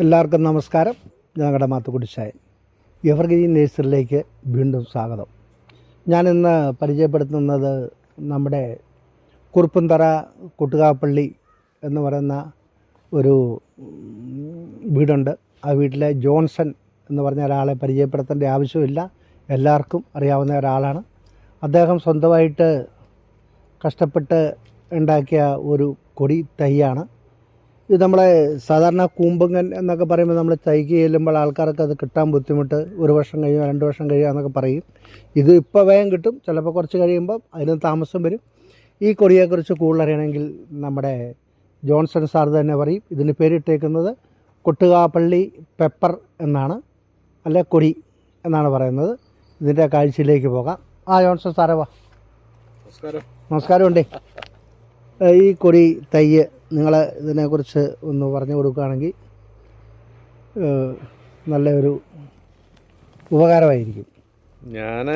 എല്ലാവർക്കും നമസ്കാരം. ഞങ്ങളുടെ മാത്തുക്കുടിച്ചായൻ എവർഗ്രീൻ നേഴ്സറിലേക്ക് വീണ്ടും സ്വാഗതം. ഞാനിന്ന് പരിചയപ്പെടുത്തുന്നത് നമ്മുടെ കുറുപ്പന്തറ കുട്ടുകാപ്പള്ളി എന്ന് പറയുന്ന ഒരു വീടുണ്ട്. ആ വീട്ടിലെ ജോൺസൺ എന്ന് പറഞ്ഞ ഒരാളെ പരിചയപ്പെടുത്തേണ്ട ആവശ്യമില്ല. എല്ലാവർക്കും അറിയാവുന്ന ഒരാളാണ്. അദ്ദേഹം സ്വന്തമായിട്ട് കഷ്ടപ്പെട്ട് ഉണ്ടാക്കിയ ഒരു കൊടി തൈയാണ്. ഇത് നമ്മളെ സാധാരണ കൂമ്പങ്ങൻ എന്നൊക്കെ പറയുമ്പോൾ നമ്മൾ തൈക്ക് ചെല്ലുമ്പോൾ ആൾക്കാർക്ക് അത് കിട്ടാൻ ബുദ്ധിമുട്ട്. ഒരു വർഷം കഴിയുക രണ്ട് വർഷം കഴിയുക എന്നൊക്കെ പറയും. ഇത് ഇപ്പോൾ വേഗം കിട്ടും. ചിലപ്പോൾ കുറച്ച് കഴിയുമ്പോൾ അതിന് താമസം വരും. ഈ കൊടിയെക്കുറിച്ച് കൂടുതൽ അറിയണമെങ്കിൽ നമ്മുടെ ജോൺസൺ സാർ തന്നെ പറയും. ഇതിന് പേരിട്ടേക്കുന്നത് കൊട്ടുകാപ്പള്ളി പെപ്പർ എന്നാണ്. അല്ല കൊടി എന്നാണ് പറയുന്നത്. ഇതിന്റെ കാഴ്ചയിലേക്ക് പോകാം. ആ ജോൺസൺ സാറേ വാ. നമസ്കാരം. നമസ്കാരമുണ്ടേ. ഉണ്ട് ഈ കൊടി തയ്യ് നിങ്ങൾ ഇതിനെക്കുറിച്ച് ഒന്ന് പറഞ്ഞു കൊടുക്കുകയാണെങ്കിൽ നല്ലൊരു ഉപകാരമായിരിക്കും. ഞാൻ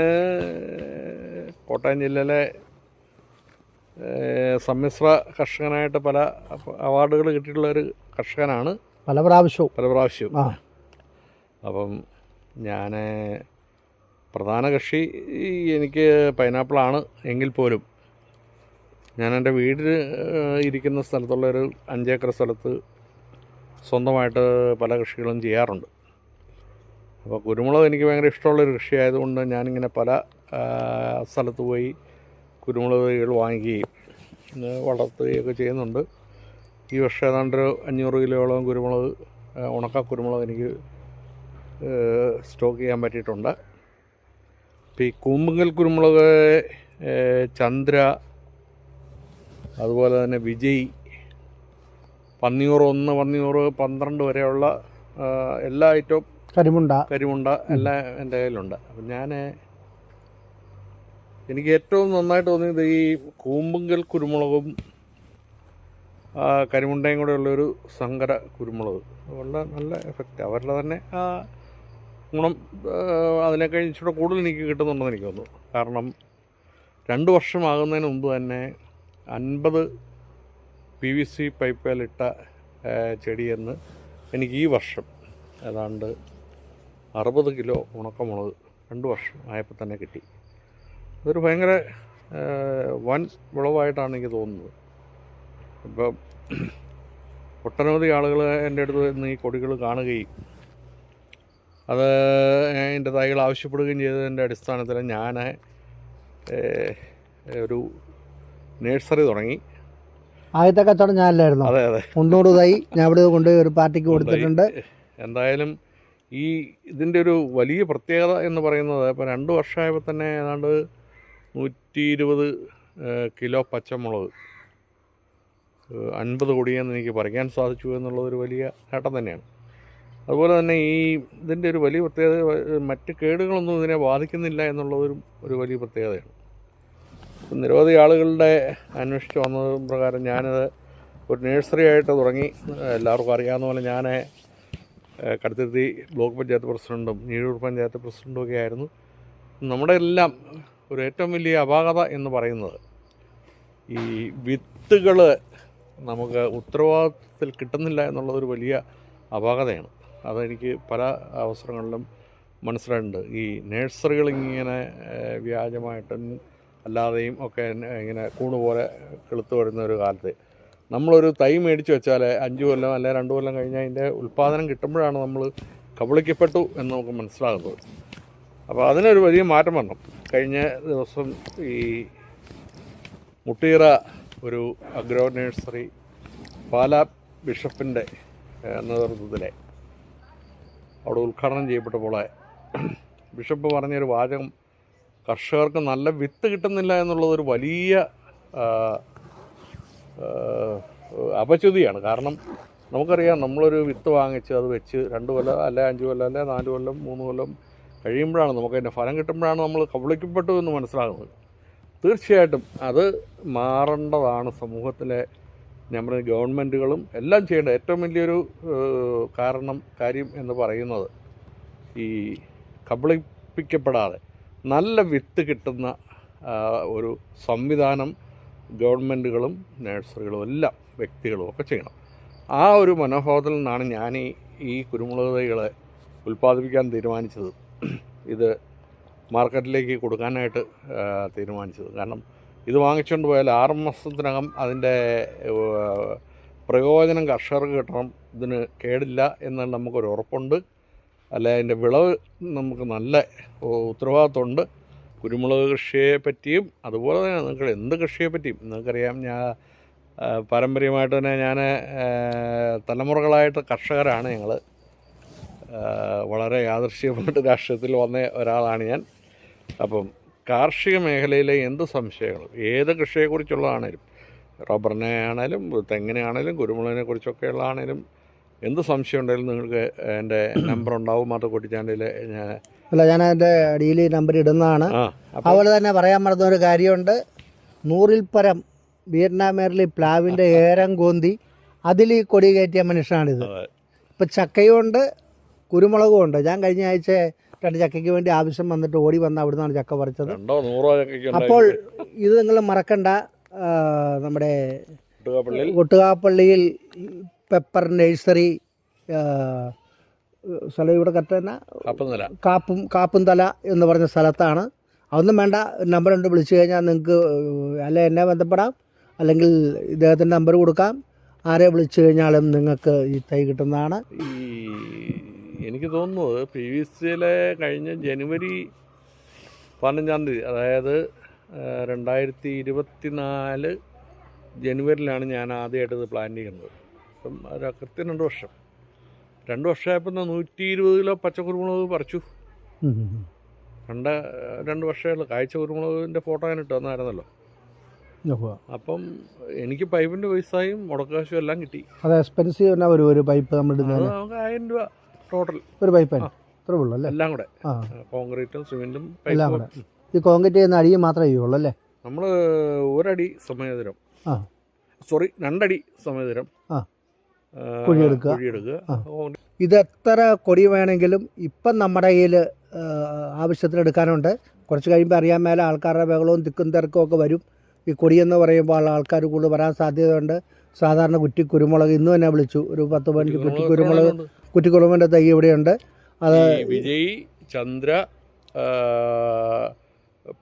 കോട്ടയം ജില്ലയിലെ സമ്മിശ്ര കർഷകനായിട്ട് പല അവാർഡുകൾ കിട്ടിയിട്ടുള്ള ഒരു കർഷകനാണ്. പല പ്രാവശ്യവും. പല പ്രാവശ്യവും. ആ. അപ്പം ഞാൻ പ്രധാന കൃഷി എനിക്ക് പൈനാപ്പിളാണ് എങ്കിൽ പോലും ഞാൻ എന്റെ വീട് ഇരിക്കുന്ന സ്ഥലത്തുള്ള ഒരു അഞ്ചേക്കർ സ്ഥലത്ത് സ്വന്തമായിട്ട് പല കൃഷികളും ചെയ്യാറുണ്ട്. അപ്പോൾ കുരുമുളക് എനിക്ക് ഭയങ്കര ഇഷ്ടമുള്ളൊരു കൃഷി ആയതുകൊണ്ട് ഞാനിങ്ങനെ പല സ്ഥലത്ത് പോയി കുരുമുളക് തൈകൾ വാങ്ങിക്കുകയും വളർത്തുകയൊക്കെ ചെയ്യുന്നുണ്ട്. ഈ വർഷം ഏതാണ്ട് ഒരു അഞ്ഞൂറ് കിലോയോളം കുരുമുളക് ഉണക്ക കുരുമുളക് എനിക്ക് സ്റ്റോക്ക് ചെയ്യാൻ പറ്റിയിട്ടുണ്ട്. ഇപ്പോൾ ഈ കൂമ്പുങ്കൽ കുരുമുളക് ചന്ദ്ര അതുപോലെ തന്നെ വിജയ് പന്നിയൂറ് ഒന്ന് പന്നിയൂറ് പന്ത്രണ്ട് വരെയുള്ള എല്ലാ ഐറ്റവും കരിമുണ്ട. കരിമുണ്ട എല്ലാം എന്റെ കയ്യിലുണ്ട്. അപ്പം ഞാൻ എനിക്ക് ഏറ്റവും നന്നായിട്ട് തോന്നിയത് ഈ കൂമ്പുങ്കൽ കുരുമുളകും കരിമുണ്ടയും കൂടെ ഉള്ളൊരു സങ്കര കുരുമുളക്. വളരെ നല്ല എഫക്റ്റ് അവരുടെ തന്നെ ആ ഗുണം അതിനേക്കാൾ ഇച്ചിരി കൂടുതൽ എനിക്ക് കിട്ടുന്നുണ്ടെന്ന് എനിക്ക് തോന്നുന്നു. കാരണം രണ്ട് വർഷമാകുന്നതിന് മുമ്പ് തന്നെ അൻപത് പി വി സി പൈപ്പിലിട്ട ചെടിയെന്ന് എനിക്ക് ഈ വർഷം ഏതാണ്ട് അറുപത് കിലോ ഉണക്കമുളക് രണ്ട് വർഷം ആയപ്പോൾ തന്നെ കിട്ടി. അതൊരു ഭയങ്കര വൻ വിളവായിട്ടാണ് എനിക്ക് തോന്നുന്നത്. ഇപ്പം ഒട്ടനവധി ആളുകൾ എന്റെ അടുത്ത് നിന്ന് ഈ കൊടികൾ കാണുകയും അത് എന്റെ തൈകൾ ആവശ്യപ്പെടുകയും ചെയ്തതിന്റെ അടിസ്ഥാനത്തിൽ ഞാൻ ഒരു നേഴ്സറി തുടങ്ങി. ആദ്യത്തെ കച്ചവടം ഞാനല്ലായിരുന്നു അതെ അതെ. മുന്നൂറ് തൈ ഞാൻ ഇവിടെ കൊണ്ടുപോയി ഒരു പാർട്ടിക്ക് കൊടുത്തിട്ടുണ്ട്. എന്തായാലും ഈ ഇതിന്റെ ഒരു വലിയ പ്രത്യേകത എന്ന് പറയുന്നത് ഇപ്പോൾ രണ്ട് വർഷമായപ്പോൾ തന്നെ ഏതാണ്ട് നൂറ്റി ഇരുപത് കിലോ പച്ചമുളക് അൻപത് കൊടിയെന്ന് എനിക്ക് പറിക്കാൻ സാധിച്ചു എന്നുള്ളതൊരു വലിയ നേട്ടം തന്നെയാണ്. അതുപോലെ തന്നെ ഈ ഇതിന്റെ ഒരു വലിയ പ്രത്യേകത മറ്റ് കേടുകളൊന്നും ഇതിനെ ബാധിക്കുന്നില്ല എന്നുള്ളതൊരു ഒരു വലിയ പ്രത്യേകതയാണ്. നിരവധി ആളുകളുടെ അന്വേഷിച്ച് വന്നത് പ്രകാരം ഞാനത് ഒരു നേഴ്സറി ആയിട്ട് തുടങ്ങി. എല്ലാവർക്കും അറിയാവുന്ന പോലെ ഞാൻ കടുത്തിരുത്തി ബ്ലോക്ക് പഞ്ചായത്ത് പ്രസിഡന്റും ഞീഴൂർ പഞ്ചായത്ത് പ്രസിഡന്റും ഒക്കെ ആയിരുന്നു. നമ്മുടെ എല്ലാം ഒരു ഏറ്റവും വലിയ അപാകത എന്ന് പറയുന്നത് ഈ വിത്തുകൾ നമുക്ക് ഉത്തരവാദിത്തത്തിൽ കിട്ടുന്നില്ല എന്നുള്ളതൊരു വലിയ അപാകതയാണ്. അതെനിക്ക് പല അവസരങ്ങളിലും മനസ്സിലായിട്ടുണ്ട്. ഈ നഴ്സറികൾ ഇങ്ങനെ വ്യാജമായിട്ടും അല്ലാതെയും ഒക്കെ ഇങ്ങനെ കൂണ് പോലെ കിളുത്ത് വരുന്ന ഒരു കാലത്ത്. നമ്മളൊരു തൈ മേടിച്ച് വെച്ചാൽ അഞ്ച് കൊല്ലം അല്ലെ രണ്ട് കൊല്ലം കഴിഞ്ഞാൽ അതിന്റെ ഉൽപ്പാദനം കിട്ടുമ്പോഴാണ് നമ്മൾ കബളിക്കപ്പെട്ടു എന്ന് നമുക്ക് മനസ്സിലാകുന്നത്. അപ്പോൾ അതിനൊരു വലിയ മാറ്റം വന്നു. കഴിഞ്ഞ ദിവസം ഈ മുട്ടീറ ഒരു അഗ്രോ നഴ്സറി പാല ബിഷപ്പിന്റെ നേതൃത്വത്തിലെ അവിടെ ഉദ്ഘാടനം ചെയ്യപ്പെട്ടപ്പോൾ ബിഷപ്പ് പറഞ്ഞൊരു വാചകം കർഷകർക്ക് നല്ല വിത്ത് കിട്ടുന്നില്ല എന്നുള്ളതൊരു വലിയ ആ, ആ, അപച്യുതിയാണ്. കാരണം നമുക്കറിയാം നമ്മളൊരു വിത്ത് വാങ്ങിച്ച് അത് വെച്ച് രണ്ട് കൊല്ലം അല്ല അഞ്ച് കൊല്ലം അല്ലെ നാല് കൊല്ലം മൂന്ന് കൊല്ലം കഴിയുമ്പോഴാണ് നമുക്ക് അതിന്റെ ഫലം കിട്ടുമ്പോഴാണ് നമ്മൾ കബളിക്കപ്പെട്ടു എന്ന് മനസ്സിലാകുന്നത്. തീർച്ചയായിട്ടും അത് മാറേണ്ടതാണ് സമൂഹത്തിലെ നമ്മുടെ ഗവൺമെന്റുകളും എല്ലാം ചെയ്യേണ്ട ഏറ്റവും വലിയൊരു കാരണം കാര്യം എന്ന് പറയുന്നത് ഈ കബളിപ്പിക്കപ്പെടാതെ നല്ല വിത്ത് കിട്ടുന്ന ഒരു സംവിധാനം ഗവൺമെന്റുകളും നഴ്സറികളും എല്ലാം വ്യക്തികളും ഒക്കെ ചെയ്യണം. ആ ഒരു മനോഭാവത്തിൽ നിന്നാണ് ഞാൻ ഈ കുരുമുളക് തൈകളെ ഉൽപ്പാദിപ്പിക്കാൻ തീരുമാനിച്ചത്. ഇത് മാർക്കറ്റിലേക്ക് കൊടുക്കാനായിട്ട് തീരുമാനിച്ചത്. കാരണം ഇത് വാങ്ങിച്ചുകൊണ്ട് പോയാൽ ആറ് മാസത്തിനകം അതിന്റെ പ്രയോജനം കർഷകർക്ക് കിട്ടണം. ഇതിന് കേടില്ല എന്ന് നമുക്കൊരു ഉറപ്പുണ്ട്. അല്ല അതിന്റെ വിളവ് നമുക്ക് നല്ല ഉത്തരവാദിത്തമുണ്ട് കുരുമുളക് കൃഷിയെ പറ്റിയും അതുപോലെ തന്നെ നിങ്ങൾ എന്ത് കൃഷിയെ പറ്റിയും നിങ്ങൾക്കറിയാം ഞാൻ പാരമ്പര്യമായിട്ട് തന്നെ ഞാൻ തലമുറകളായിട്ട് കർഷകരാണ് ഞങ്ങൾ വളരെ യാദൃശ്യമായിട്ട് രാഷ്ട്രീയത്തിൽ വന്ന ഒരാളാണ് ഞാൻ. അപ്പം കാർഷിക മേഖലയിലെ എന്ത് സംശയങ്ങളും ഏത് കൃഷിയെക്കുറിച്ചുള്ളതാണേലും. റബ്ബറിനെ ആണേലും തെങ്ങിനെ ആണേലും കുരുമുളകിനെ കുറിച്ചൊക്കെയുള്ളതാണേലും എന്ത് സംശയം ഉണ്ടെങ്കിലും നിങ്ങൾക്ക് എന്റെ നമ്പർ ഉണ്ടാവും. മാത്രം കുട്ടിച്ചാണ്ടിൽ ഞാൻ അല്ല ഞാൻ എന്റെ അടിയിൽ നമ്പർ ഇടുന്നതാണ്. അതുപോലെ തന്നെ പറയാൻ മറന്ന ഒരു കാര്യമുണ്ട്. നൂറിൽ പരം വിയറ്റ്നാമേറിൽ പ്ലാവിന്റെ ഏരം കോന്തി അതിൽ ഈ കൊടി കയറ്റിയ മനുഷ്യനാണിത്. ഇപ്പം ചക്കയും ഉണ്ട് കുരുമുളകും ഉണ്ട്. ഞാൻ കഴിഞ്ഞ ആഴ്ച രണ്ട് ചക്കയ്ക്ക് വേണ്ടി ആവശ്യം വന്നിട്ട് ഓടി വന്ന അവിടെ നിന്നാണ് ചക്ക പറിച്ചത്. അപ്പോൾ ഇത് നിങ്ങൾ മറക്കണ്ട നമ്മുടെ പള്ളിയിൽ കൊട്ടുകാപ്പള്ളിയിൽ പെപ്പർ നഴ്സറി സ്ഥലം ഇവിടെ കറക്റ്റ് തന്നെ. കാപ്പും കാപ്പും തല എന്ന് പറഞ്ഞ സ്ഥലത്താണ്. അതൊന്നും വേണ്ട നമ്പർ ഉണ്ട് വിളിച്ചു കഴിഞ്ഞാൽ നിങ്ങൾക്ക് അല്ല എന്നെ ബന്ധപ്പെടാം അല്ലെങ്കിൽ ഇദ്ദേഹത്തിന്റെ നമ്പർ കൊടുക്കാം. ആരെ വിളിച്ചു കഴിഞ്ഞാലും നിങ്ങൾക്ക് ഈ തൈ കിട്ടുന്നതാണ്. എനിക്ക് തോന്നുന്നത് പി വി സിയിലെ കഴിഞ്ഞ ജനുവരി പതിനഞ്ചാം തീയതി അതായത് രണ്ടായിരത്തി ഇരുപത്തി നാല് ജനുവരിയിലാണ് ഞാൻ ആദ്യമായിട്ട് ഇത് പ്ലാൻ ചെയ്യുന്നത്. ഒരു കൃത്യം രണ്ട് വർഷം. രണ്ട് വർഷമായപ്പോൾ നൂറ്റി ഇരുപത് കിലോ പച്ചക്കുരുമുളക് പറിച്ചു. ഉം ഉം ഉം. രണ്ട് രണ്ട് വർഷമായുള്ള. കാഴ്ച കുരുമുളകിന്റെ ഫോട്ടോ ഞാൻ ഇട്ട് തന്നായിരുന്നല്ലോ അപ്പം എനിക്ക് പൈപ്പിന്റെ പൈസയും മുടക്കാശും എല്ലാം കിട്ടി. അത് എക്സ്പെൻസീവ് തന്നെ ഒരു ഒരു പൈപ്പ് നമ്മൾ നമുക്ക് ആയിരം രൂപ ടോട്ടൽ ഒരു പൈപ്പ് ഉള്ളൂ അല്ലേ? എല്ലാം കൂടെ. കോൺക്രീറ്റും സിമെന്റും എല്ലാം കൂടെ. ഈ കോൺക്രീറ്റ് ചെയ്യുന്ന അടിയും മാത്രമേ ചെയ്യുള്ളൂ അല്ലേ? നമ്മൾ ഒരടി സമയതരം സോറി രണ്ടടി സമയതരം. കുഴിയെടുക്കുക. കുഴിയെടുക്കുക. ഇത് എത്ര കൊടി വേണമെങ്കിലും ഇപ്പം നമ്മുടെ കയ്യിൽ ആവശ്യത്തിന് എടുക്കാനുണ്ട്. കുറച്ച് കഴിയുമ്പോൾ അറിയാൻ മേലെ ആൾക്കാരുടെ ബഹളവും തിക്കും തിരക്കും ഒക്കെ വരും. ഈ കൊടിയെന്ന് പറയുമ്പോൾ ആൾക്കാർ കൂടുതൽ വരാൻ സാധ്യതയുണ്ട്. സാധാരണ കുറ്റി കുരുമുളക് ഇന്ന് തന്നെ വിളിച്ചു. ഒരു പത്ത് പതിനഞ്ച് കുറ്റി കുരുമുളക് കുറ്റി കുറ്റിക്കുരുമുളകിന്റെ തൈ ഇവിടെയുണ്ട്. അത് വിജയ് ചന്ദ്ര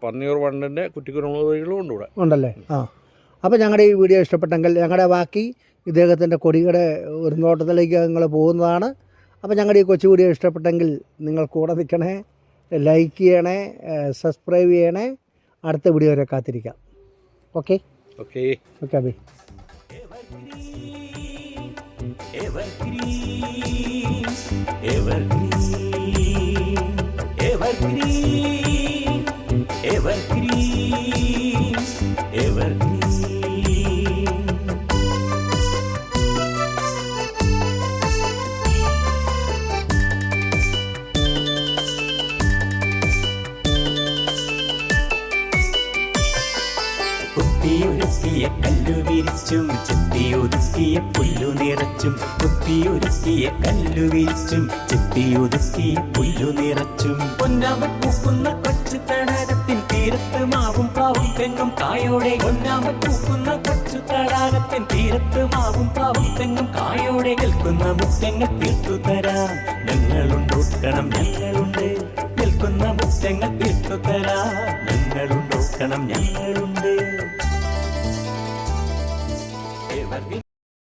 പന്നിയൂർ വണ്ടിന്റെ കുറ്റിക്കുരുമുളക് തൈകളും ഉണ്ട് ഇവിടെ. ഉണ്ടല്ലേ? ആ. അപ്പോൾ ഞങ്ങളുടെ ഈ വീഡിയോ ഇഷ്ടപ്പെട്ടെങ്കിൽ ഞങ്ങളുടെ ബാക്കി ഇദ്ദേഹത്തിന്റെ കൊടിയുടെ ഒരു നോട്ടത്തിലേക്ക് നിങ്ങൾ പോകുന്നതാണ്. അപ്പോൾ ഞങ്ങളുടെ ഈ കൊച്ചുകൂടി വീഡിയോ ഇഷ്ടപ്പെട്ടെങ്കിൽ നിങ്ങൾ കൂടെ നിൽക്കണേ ലൈക്ക് ചെയ്യണേ സബ്സ്ക്രൈബ് ചെയ്യണേ. അടുത്ത വീഡിയോ വരെ കാത്തിരിക്കാം. Okay? Okay. Okay Abi Evergreen, evergreen, evergreen, evergreen, കുത്തിയൊരുക്കിയ കല്ലു വിരിച്ചും ചെത്തിയൊതുക്കിയ പുല്ലു നിറച്ചും കുത്തിയൊരുക്കിയ കല്ലു വിരിച്ചും ചെത്തിയൊതുക്കിയ പുല്ലു നിറച്ചും. പൊന്നാമ പൂക്കുന്ന കൊച്ചു തടാകത്തിൽ തീരത്ത് മാവും പാവും തെങ്ങും കായോടെ. പൊന്നാമ പൂക്കുന്ന കൊച്ചു തടാകത്തിൻ തീരത്ത് മാവും പാവും തെങ്ങും കായോടെ. കേൾക്കുന്ന മുത്തങ്ങൾ തീർത്തു തരാം. ഞങ്ങളുണ്ട് ഉക്കണം ഞങ്ങളുണ്ട്. നിൽക്കുന്ന മുത്തങ്ങൾ തീർത്തു തരാം. ഞങ്ങളുണ്ട് ഞങ്ങളുണ്ട്. al fin.